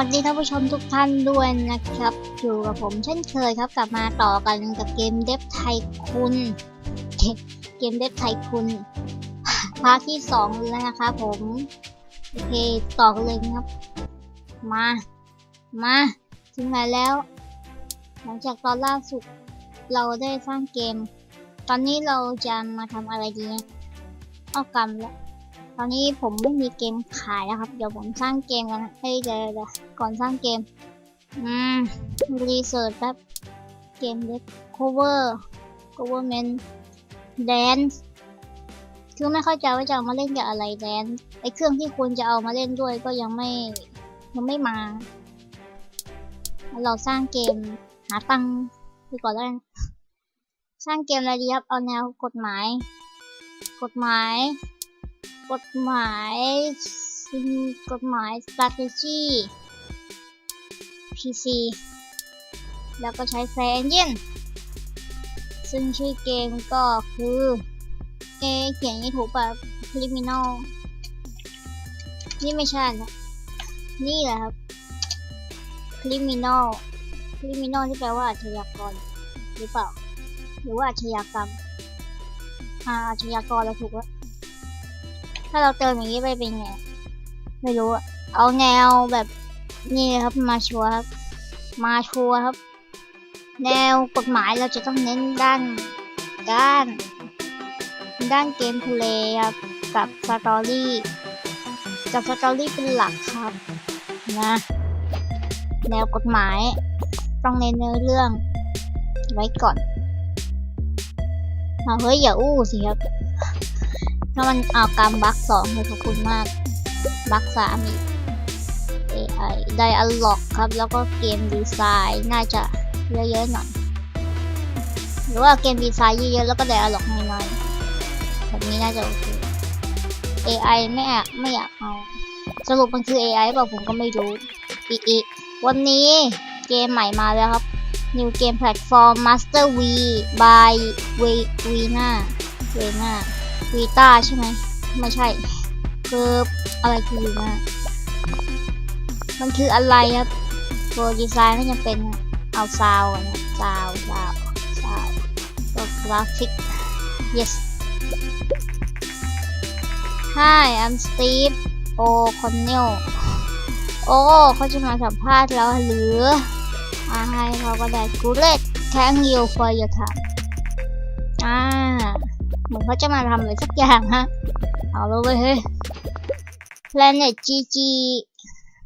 วัสดีท่านผู้ชมทุกท่านด้วยนะครับ อยู่กับผมเช่นเคยครับ กลับมาต่อกันกับเกมเดฟไทยคุณเกมเดฟไทยคุณพาร์ทที่สองแล้วนะครับผมโอเคต่อกันเลยครับ มามาถึงไหนแล้ว หลังจากตอนล่าสุดเราได้สร้างเกม ตอนนี้เราจะมาทำอะไรดีเนี่ยเอากรรมแล้ว ตอนนี้ผมไม่มีเกมขายนะครับ เดี๋ยวผมสร้างเกมกันนะเฮ้ยเดี๋ยวเดี๋ยวก่อนสร้างเกม อืม รีเสิร์ชแป๊บ เกมเล็ก cover government dance คือไม่เข้าใจว่าจะเอามาเล่นกับอะไร dance ไอเครื่องที่ควรจะเอามาเล่นด้วยก็ยังไม่ยังไม่มา เราสร้างเกมหาตังค์ไปก่อนแล้วกันสร้างเกมอะไรดีครับ เอาแนวกฎหมาย กฎหมาย กฎหมายกฎหมาย strategy PC แล้วก็ใช้ Fair Engine ซึ่งชื่อเกมก็คือ เอเขียนอย่างนี้ถูกป่ะ Criminal นี่ไม่ใช่นะ นี่แหละครับ Criminal Criminal ที่แปลว่าอาชญากรหรือเปล่า หรือว่าอาชญากรรม อ่าอาชญากรเราถูกแล้วาเราเติมอย่างนี้ไปเป็นไง ไม่รู้อะเอาแนวแบบนี่ครับมาชัวครับ มาชัวครับ แนวกฎหมายเราจะต้องเน้นด้านด้าน ด้านเกมเพลย์ครับกับสตอรี่กับสตอรี่เป็นหลักครับนะแนวกฎหมายต้องเน้นเนื้อเรื่องไว้ก่อนเอาเฮ้ยอย่าอู้สิครับ ถ้ามันเอากรรมบักสองเลยขอบคุณมาก บักสามอีก AI Dialog ครับ แล้วก็เกมดีไซน์น่าจะเยอะๆหน่อย หรือว่าเกมดีไซน์เยอะๆแล้วก็ Dialog น้อยๆแบบนี้น่าจะโอเค AI ไม่อยากไม่อยากเอาสรุปมันคือ AI เปล่าผมก็ไม่รู้ อีกอีกวันนี้เกมใหม่มาแล้วครับ New Game Platform Master V by V Vina Vina วีต้าใช่ไหม ไม่ใช่คืออะไรคือวีน่ามันคืออะไรครับตัวดีไซน์ไม่จำเป็นเอาซาวนะซาวซาวซาวตัวกราฟิก yes Hi I'm Steve O'Connell โอ้เขาจะมาสัมภาษณ์แล้วหรืออ่าให้เขาก็ได้ Good thank you for your time อ่า เหมือนเขาจะมาทำอะไรสักอย่างฮะ เอาเลยเฮ้ย Planet GG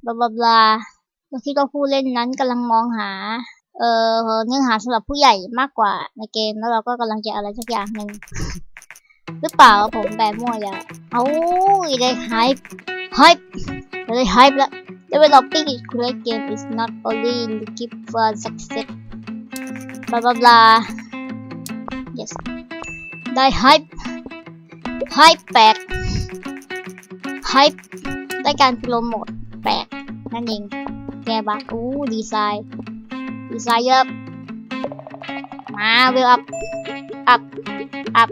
บลาบลาบลาแล้วที่ก็ผู้เล่นนั้นกำลังมองหา เอ่อเนื้อหาสำหรับผู้ใหญ่มากกว่าในเกมแล้วเราก็กำลังจะอะไรสักอย่างหนึ่งหรือเปล่าผมแปลมั่วอย่าเอาได้ hype hype ได้ hype แล้ว Developing a great game is not only looking for success บลาบลา ได้ hype hype แปลก hype ได้การโปรโมทแปลกนั่นเอง แกบักอู้ดีไซน์ ดีไซน์เยอะมาเวลอัพ อัพ อัพ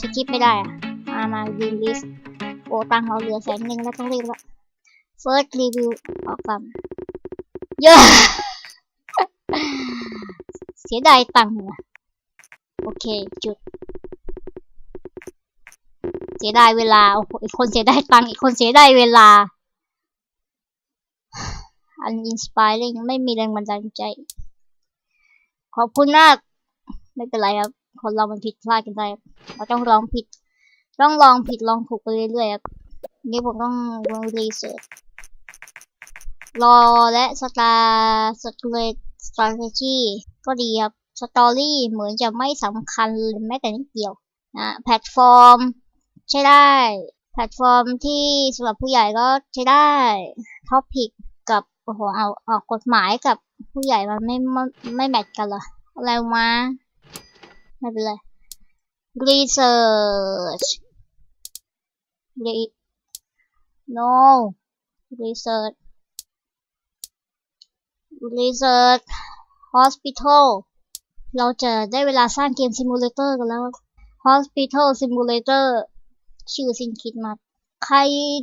สกิปไม่ได้อะมามาดีลิสโอ้ตังเราเหลือแสนหนึ่งแล้วต้องรีบละ first review ออกกันเยอะ เสียดายตังค์อะโอเค จุด เสียดายเวลาโอ้โหอีกคนเสียดายตังค์อีกคนเสียดายเวลา อันอินสปายริงไม่มีแรงบันดาลใจ ขอบคุณมาก ไม่เป็นไรครับ คนเรามันผิดพลาดกันได้เราต้องลองผิด ต้องลองผิดลองถูกไปเรื่อยๆครับนี่ผมต้องลองรีเสิร์ชรอและสตาร์สเตรทสตร t e g y ก็ดีครับ สตอรี่เหมือนจะไม่สำคัญเลยแม้แต่นิดเดียวนะแพลตฟอร์ม ใช้ได้ แพลตฟอร์มที่สำหรับผู้ใหญ่ก็ใช้ได้ท็อปิกกับโอ้โหเอาเอากฎหมายกับผู้ใหญ่มันไม่ไม่ไม่แมทกันเหรออะไรมาไม่เป็นไร research re no research research hospital เราจะได้เวลาสร้างเกมซิมูเลเตอร์กันแล้ว Hospital Simulator ชื่อสิ้นคิดมาใคร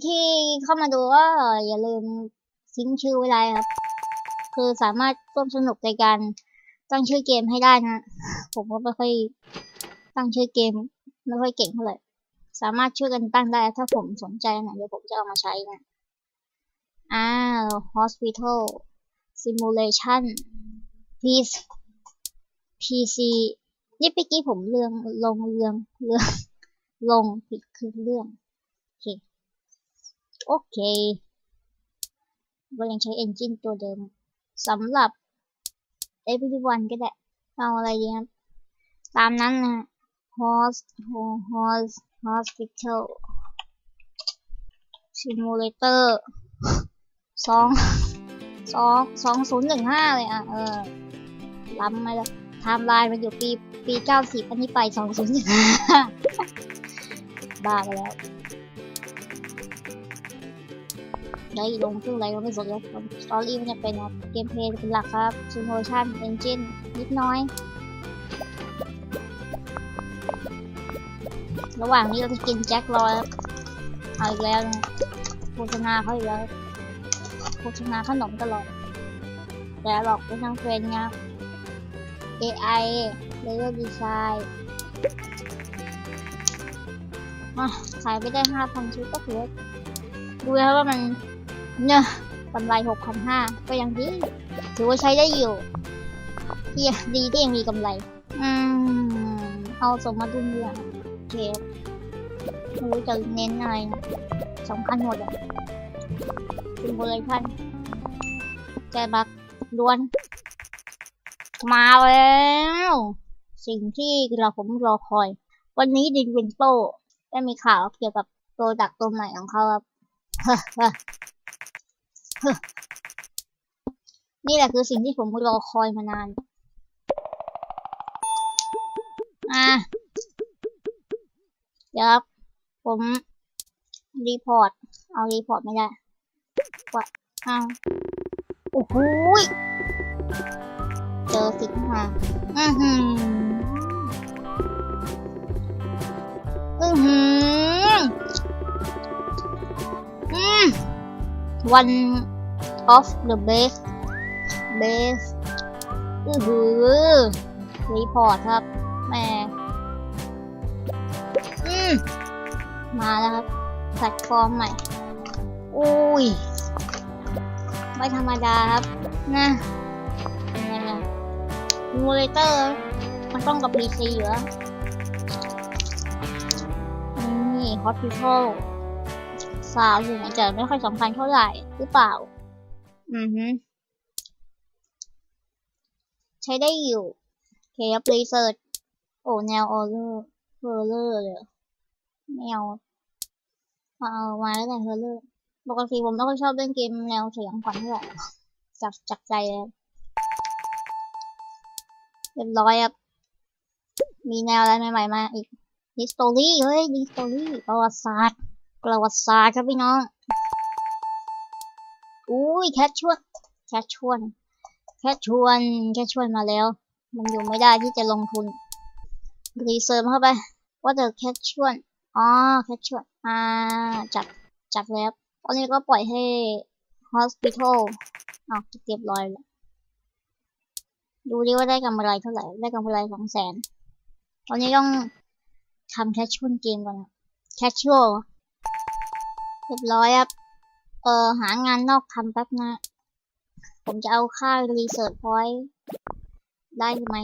ที่เข้ามาดูก็อย่าลืมทิ้งชื่อไว้ได้ครับ คือสามารถร่วมสนุกในการตั้งชื่อเกมให้ได้นะ ผมก็ไม่ค่อยตั้งชื่อเกมไม่ค่อยเก่งเท่าไหร่สามารถช่วยกันตั้งได้ ถ้าผมสนใจนะเดี๋ยวผมจะเอามาใช้นะอ้าว hospital simulation please PC นี่เมื่อกี้ผมเรื่องลงเรื่องเรื่อง ลงผิดคือเรื่อง โอเค โอเคเรายังใช้ engine ตัวเดิมสำหรับ everyone ก็ได้เอาอะไรดีครับ ตามนั้นนะ host host hospital simulator สองสองสองศูนย์หนึ่งห้าเลยอะ เออล้ำมาแล้วไทม์ไลน์มันอยู่ปีปีเก้าสิบอันนี้ไปสองศูนย์หนึ่งห้า บ้าไปแล้วได้ลงเครื่องอะไรก็ไม่สนแล้วสตอรี่มันจะเป็นเกมเพลย์เป็นหลักครับซิมูเลชันเอนจินนิดน้อย ระหว่างนี้เราจะกินแจ็ครอครับเอาอีกแล้วโฆษณาเขาอีกแล้วโฆษณาขนมตลอดแต่หรอกเป็นทางเฟรนไง AI Level Design อะขายไปได้ห้าพันชุดก็ถือดูแล้วว่ามันเนอะกำไรหกพันห้าก็ยังดีถือว่าใช้ได้อยู่ที่ดีที่ยังมีกำไร อืม เอาสมมาดุลเรื่องโอเคไม่รู้จะเน้นอะไรนะสำคัญหมดอะซิมโบเลชันแจบักล้วน มาแล้ว สิ่งที่เราผมรอคอย วันนี้ดินวินโต ได้มีข่าวเกี่ยวกับโปรดักต์ตัวใหม่ของเขาครับนี่แหละคือสิ่งที่ผมรอคอยมานาน อะเดี๋ยวครับผมรีพอร์ต เอารีพอร์ตไม่ได้ว่าเอาโอ้โหเจอสิ่งมาอือหือ หืออืม one of the best best อือหือรีพอร์ตครับแม่อืม มาแล้วครับแพลตฟอร์มใหม่ อุ้ย ไม่ธรรมดาครับ นะเป็นไงล่ะมูเลเตอร์ มันต้องกับ PC อยู่แล้ว นี่ Hospital สาวอยู่อาจจะไม่ค่อยสำคัญเท่าไหร่หรือเปล่า อือฮึใช้ได้อยู่เคปรีเซิร์ชโอ้แนวออเลอร์เฮอร์เลอร์เลยไม่เอาเอามาแล้วแต่เฮอร์เลอร์ปกติผมไม่ค่อยชอบเล่นเกมแนวเสียงขวัญเท่าไหร่จากจากใจเลยเรียบร้อยครับมีแนวอะไรใหม่ๆมาอีก ฮิสตอรี่เฮ้ยฮิสตอรี่ประวัติศาสตร์ประวัติศาสตร์ครับพี่น้องอุ้ยแคทชวนแคทชวนแคทชวนแคทชวนมาแล้ว มันอยู่ไม่ได้ที่จะลงทุนรีเซิร์ชเข้าไปว่าจะแคทชวนอ๋อแคทชวนอ่าจัดจัดแล้วตอนนี้ก็ปล่อยให้ hospital อ๋อเรียบร้อยแล้วดูดิว่าได้กำไรเท่าไหร่ ได้กำไรสองแสน ตอนนี้ต้อง ทำแคชชวลเกมก่อนนะแคชชวลเรียบร้อยครับ เออหางานนอกทำแป๊บนะ ผมจะเอาค่า Research Point ได้ไหม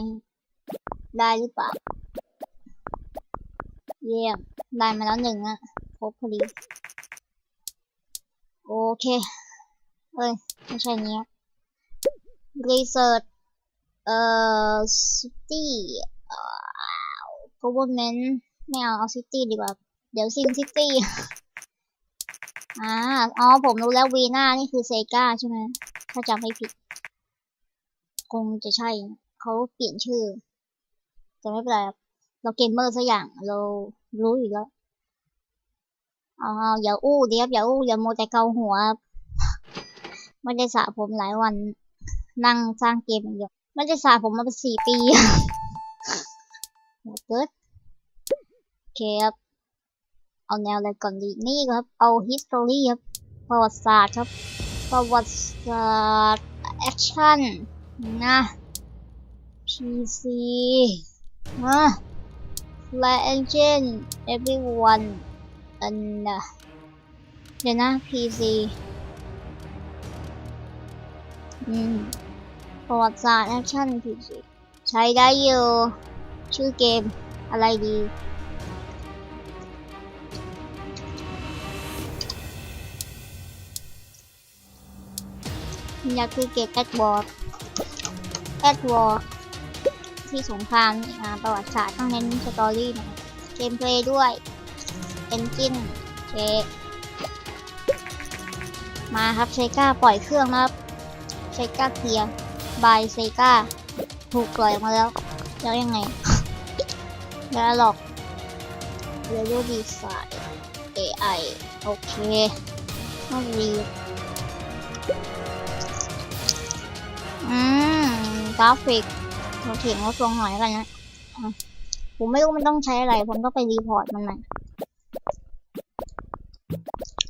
ได้หรือเปล่า เยี่ยม ได้มาแล้วหนึ่งอะครบพอดี โอเค เอ้ย ไม่ใช่เนี้ย Research เอ่อ City เอ่อ government ไม่เอาเอา City ดีกว่า เดี๋ยวซิง City อ่าอ๋อผมรู้แล้ววีน่านี่คือเซกาใช่ไหมถ้าจำไม่ผิด คงจะใช่ เขาเปลี่ยนชื่อ แต่ไม่เป็นไรเราเกมเมอร์สักอย่าง เรารู้อยู่แล้วอ๋ออย่าอู้เดียบอย่าอู้อย่าโมแต่เกาหัว ไม่ได้สระผมหลายวัน นั่งสร้างเกมอย่างเดียวไม่ได้สระผมมาเป็นสี่ปีโหดเกิด เคครับ เอาแนวอะไรก่อนดีนี่ครับ เอา history ครับ ประวัติศาสตร์ครับ ประวัติศาสตร์ แอคชั่น นะ PC นะ Fly Engine Everyone อันนะเดี๋ยวนะ PC อืม ประวัติศาสตร์แอคชั่น PC ใช้ได้อยู่ ชื่อเกมอะไรดี ยากคือเกมแอดวอร์แอดวอร์ที่สงครามนี่อ่าประวัติศาสตร์ต้องเน้นสตอรี่น่อยเกมเพลย์ด้วยเอนจินเชมาครับเซกาปล่อยเครื่องนะครับเซกาเทียบายเซกาถูกปล่อยออกมาแล้ว แล้วยังไงแล้วหรอกเรดิโอดีไซน์ AI โอเคต้องรี อืมกราฟิกเราเถียงลดลงหน่อยกันนะผมไม่รู้มันต้องใช้อะไร ผมต้องไปรีพอร์ตมันหน่อย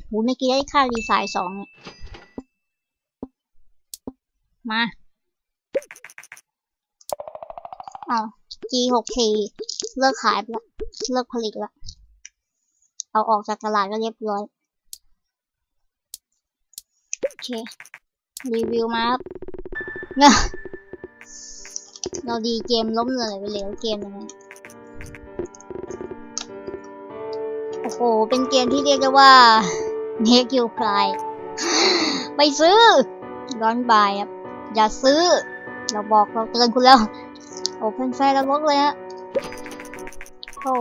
หูเมื่อกี้ได้ค่ารีไซน์สองมาเอา G6T เลิกขายล้วเลิกผลิตล้วเอาออกจากตลาดก็เรียบร้อย โอเค รีวิวมาครับ เราดีเกมล้มเลยไปเหลวเกมหนึงนะโอ้โห เป็นเกมที่เรียกได้ว่า make you cry ไม่ซื้อร้อนบายครับ อย่าซื้อ เราบอกเราเตือนคุณแล้ว โอ้เป็นแฟนแล้วลกเลยฮะโอ้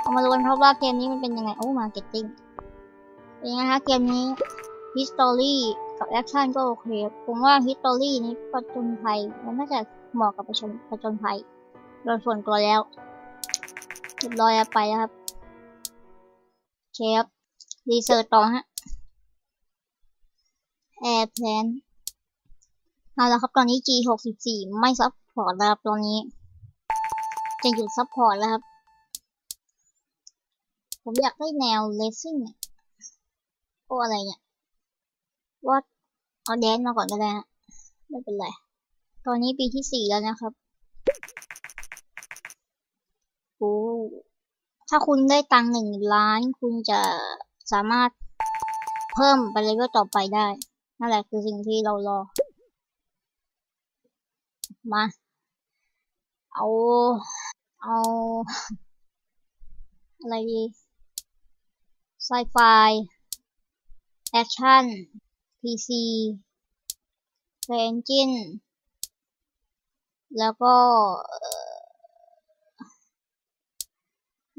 เอามาดูกันครับว่าเกมนี้มันเป็นยังไง โอ้มาเก็ตติ้งเป็นยังไงคะเกมนี้ history กับแอคชั่นก็โอเค ผมว่า history นี้ประจนภัยมันน่าจะเหมาะกับประชนประจนภัยโดยส่วนตัวแล้วเรียบร้อยไปแล้วครับเชฟรีเสิร์ชต่อฮะ air plan เอาละครับตอนนี้ G64 ไม่ซัพพอร์ตแล้วครับตอนนี้ จะหยุดซัพพอร์ตแล้วครับ ผมอยากได้แนว racing เนี่ยโอ้อะไรเนี่ยว่า เอาแดนมาก่อนก็ได้ฮะไม่เป็นไร ตอนนี้ปีที่สี่แล้วนะครับโอ้ถ้าคุณได้ตังหนึ่งล้าน คุณจะสามารถเพิ่มไปเลเวลต่อไปได้ นั่นแหละคือสิ่งที่เรารอ มา เอา เอา อะไรดีไซไฟ แอคชั่น PC เพลงจินแล้วก็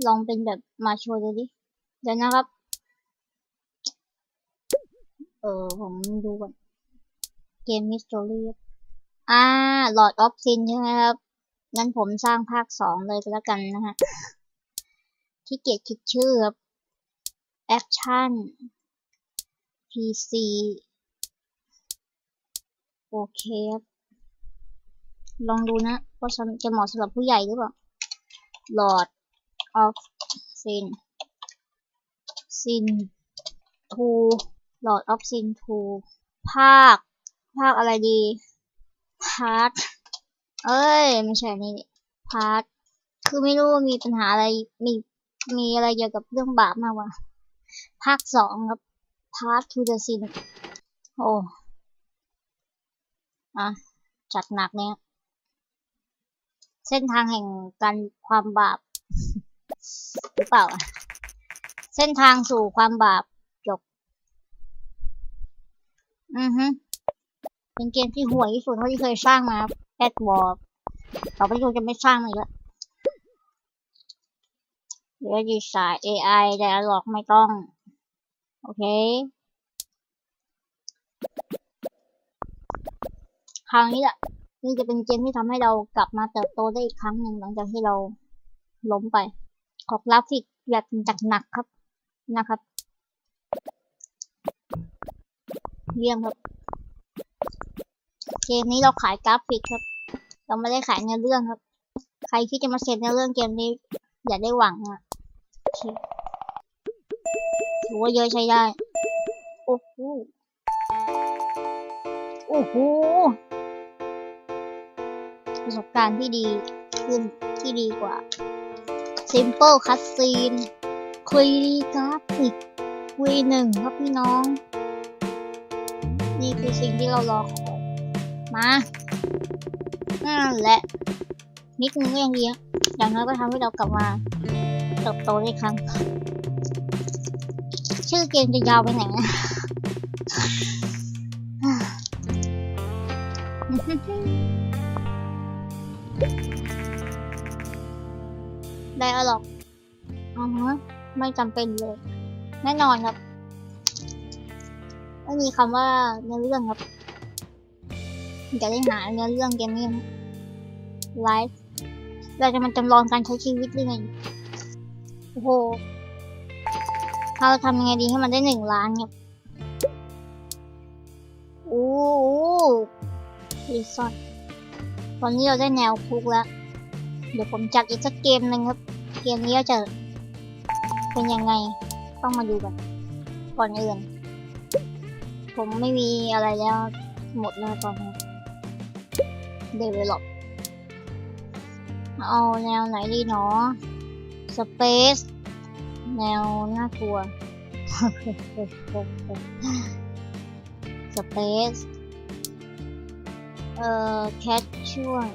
ลองเป็นแบบมาโชว์ดูดิ เดี๋ยวนะครับ เออผมดูก่อน เกม History อ่า Lord of Sin ใช่ไหมครับ งั้นผมสร้างภาคสองเลยก็แล้วกันนะฮะที่เกียจคิดชื่อครับ Action PC โอเคครับ ลองดูนะว่าจะเหมาะสำหรับผู้ใหญ่หรือเปล่า Lord of Sin Sin 2 Lord of Sin 2 ภาค ภาคอะไรดี พาร์ท เอ้ย ไม่ใช่นี่ พาร์ท คือไม่รู้ว่ามีปัญหาอะไร มี มีอะไรเกี่ยวกับเรื่องบาปมากว่ะภาคสองครับ Part to the Sin โอ้ อะ จัดหนักเนี่ย เส้นทางแห่งการความบาป หรือเปล่า เส้นทางสู่ความบาปจบ อือฮึเป็นเกมที่ห่วยที่สุดเท่าที่เคยสร้างมาแอดวอร์ต่อไปคงจะไม่สร้างมันอีกแล้วเหลือดีไซน์ AI แต่หลอกไม่ต้อง โอเค คราวนี้แหละ นี่จะเป็นเกมที่ทำให้เรากลับมาเติบโตได้อีกครั้งหนึ่งหลังจากที่เราล้มไป ขอกราฟิกแบบจัดหนักครับนะครับ เยี่ยมครับ เกมนี้เราขายกราฟิกครับ เราไม่ได้ขายเนื้อเรื่องครับ ใครที่จะมาเซ็นเนื้อเรื่องเกมนี้ อย่าได้หวังอะโอเคถือว่าเยอะใช้ได้ โอ้โห โอ้โห ประสบการณ์ที่ดีขึ้นที่ดีกว่า Simple Cutscene คุยดีกราฟิกคุยหนึ่งครับพี่น้อง นี่คือสิ่งที่เรารอคอยมานั่นแหละ นิดนึงก็ยังดีอะย่างน้อยก็ทำให้เรากลับมาเติบโตได้อีกครั้ง ชื่อเกมจะยาวไปไหนนะ ได้อะหรอกอ๋อฮะไม่จำเป็นเลย แน่นอนครับ ไม่มีคำว่าเนื้อเรื่องครับจะได้หาเนื้อเรื่องเกมนี้ไลฟ์เราจะมันจำลองการใช้ชีวิตหรือไงโอ้โหเราทำยังไงดีให้มันได้หนึ่งล้านครับโอ้โหรีสอร์ทตอนนี้เราได้แนวคุกแล้ว เดี๋ยวผมจัดอีกสักเกมหนึ่งครับ เกมนี้จะเป็นยังไง ต้องมาดูกันก่อนอื่น ผมไม่มีอะไรแล้วหมดแล้วตอนนี้ develop เอาแนวไหนดีเนาะ space แนวน่ากลัว space เอ่อ cat ช่วง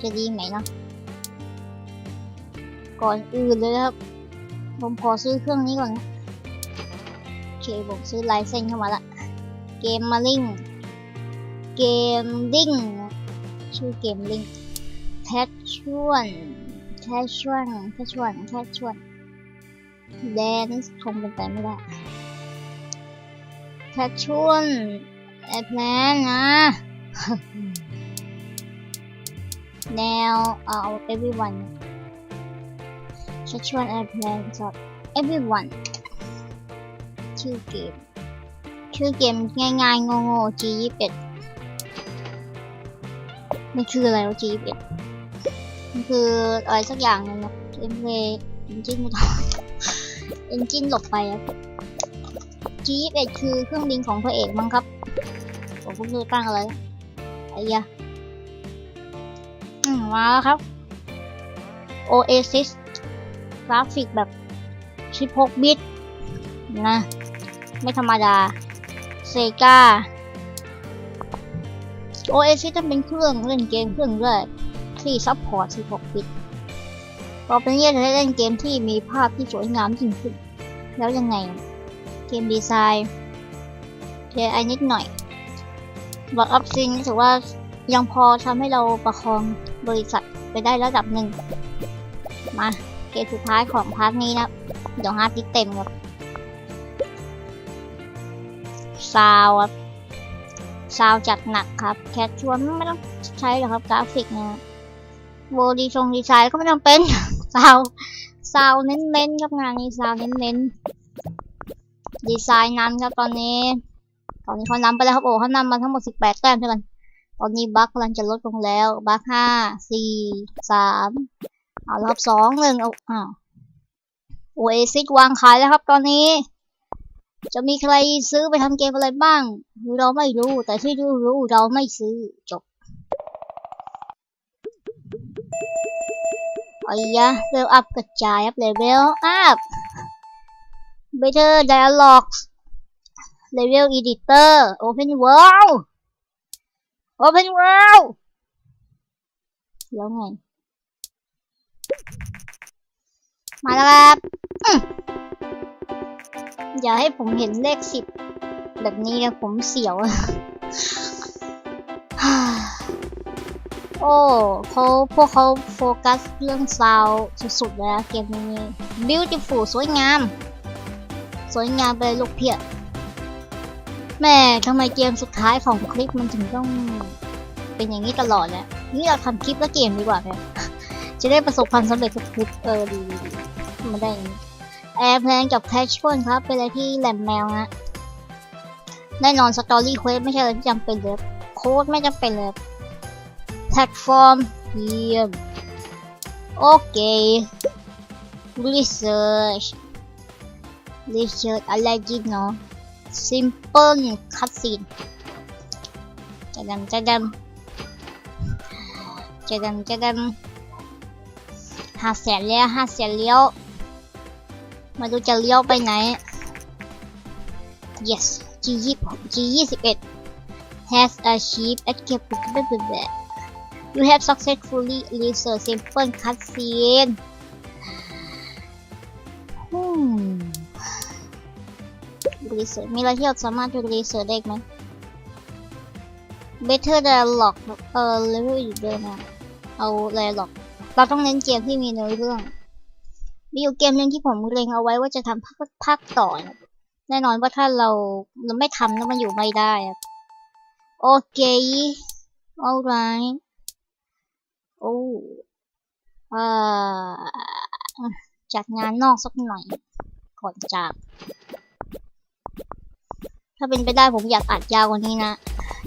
จะดีไหมเนาะ ก่อนอื่นเลยครับ ผมขอซื้อเครื่องนี้ก่อนนะโอเคผมซื้อไลเซนเข้ามาละ เกมมาลิงเกมลิงชื่อเกมลิงแพชชวนแพชชวนแพชชวนแพชชวนแดนคงเป็นไปไม่ได้แพชชวนแอดแลนนะแนวเอา everyone ชักชวนแอร์เพลนสอบ everyone ชื่อเกม ชื่อเกมง่ายๆโง่ๆ G21 มันคืออะไรวะ G21 มันคืออะไรสักอย่างนึงนะเอ็มเพย์เอนจินไม่ต้องเอนจินหลบไปอะ G21 คือเครื่องบินของพระเอกมั้งครับผมเพิ่งรู้ตั้งอะไรไอ้ยะอืมมาแล้วครับ Oasis กราฟิกแบบ 16 บิต นะ ไม่ธรรมดา เซกา OS จะเป็นเครื่องเล่นเกมเครื่องแรกที่ซัพพอร์ต 16 บิตต่อไปนี้จะได้เล่นเกมที่มีภาพที่สวยงามยิ่งขึ้น แล้วยังไง เกมดีไซน์เทไอนิดหน่อยบอทอัพซิงถือว่ายังพอทำให้เราประคองบริษัทไปได้ระดับหนึ่ง มา เกมสุดท้ายของพาร์ทนี้นะเดี๋ยวฮาร์ดดิสก์เต็มครับซาวครับซาวจัดหนักครับ แคชชวนไม่ต้องใช้หรอกครับกราฟิกนะโบดีทรงดีไซน์ก็ไม่ต้องเป็นซาวซาวเน้นๆครับงานนี้ซาวเน้นๆดีไซน์นำครับตอนนี้ ตอนนี้เขานำไปแล้วครับโอ้เขานำมาทั้งหมด 18 แต้มเท่ากัน ตอนนี้บัคกำลังจะลดลงแล้วบัคห้าสี่สาม เอารับสองหนึ่งเอาอ้าวโอเอซิสวางขายแล้วครับตอนนี้ จะมีใครซื้อไปทำเกมอะไรบ้าง เราไม่รู้ แต่ที่รู้รู้เราไม่ซื้อจบไอ้ยะเลเวลอัพกระจายครับเลเวลอัพ better dialogues level editor open world open world แล้วไง มาแล้วครับอย่าให้ผมเห็นเลขสิบแบบนี้นะผมเสียว โอ้เขาพวกเขาโฟกัสเรื่องซาวสุดๆเลยนะเกมนี้ beautiful สวยงาม สวยงามไปเลยลูกเพียแม่ทำไมเกมสุดท้ายของคลิปมันถึงต้องเป็นอย่างนี้ตลอดเนี่ยนี่เราทำคลิปแล้วเกมดีกว่าเนี่ยจะได้ประสบความสำเร็จทุกคลิปเออดีดี มันได้แอร์เพลนกับแคชชวลครับ เป็นอะไรที่แหลมแมวนะแน่นอนสตอรี่เควสไม่ใช่อะไรที่จำเป็นเลยโค้ดไม่จำเป็นเลยแพลตฟอร์มเยี่ยมโอเค research research อะไรจริงเนาะ simple cutscene จะดำจะดำจะดำจะดำห้าแสนเลี้ยวห้าแสนเลี้ย มาดูจะเลี้ยวไปไหน yes G ยี่ G ยี่สิบเอ็ด has achieved escape you have successfully researched simple cutscene อืม research มีอะไรที่เราสามารถดู research ได้ไหม better dialogue เออ level อยู่เดิมอะเอา dialogue เราต้องเน้นเกมที่มีเนื้อเรื่อง มีอยู่เกมหนึ่งที่ผมเล็งเอาไว้ว่าจะทำภาคภาคต่อนะแน่นอนว่าถ้าเราเราไม่ทำแล้วมันอยู่ไม่ได้โอเค alright โอ้เอ่อจัดงานนอกสักหน่อยก่อนจาก ถ้าเป็นไปได้ผมอยากอัดยาวกว่านี้นะ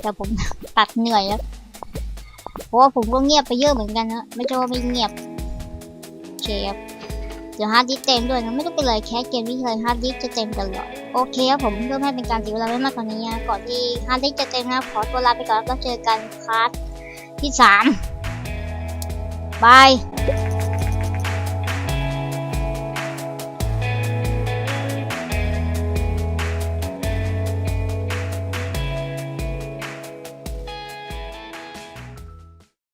แต่ผมตัดเหนื่อยแล้วเพราะว่าผมก็เงียบไปเยอะเหมือนกันนะ ไม่ใช่ว่าไม่เงียบโอเคครับ เดี๋ยวฮาร์ดดิสเต็มด้วยนะไม่ต้องเป็นไรแค่เกมที่เคยฮาร์ดดิสจะเต็มตลอดโอเคครับผมเพื่อไม่ให้เป็นการเสียเวลาไม่มากกว่านี้นะก่อนที่ฮาร์ดดิสจะเต็มนะขอตัวลาไปก่อนแล้วเจอกันพาร์ทที่สามบาย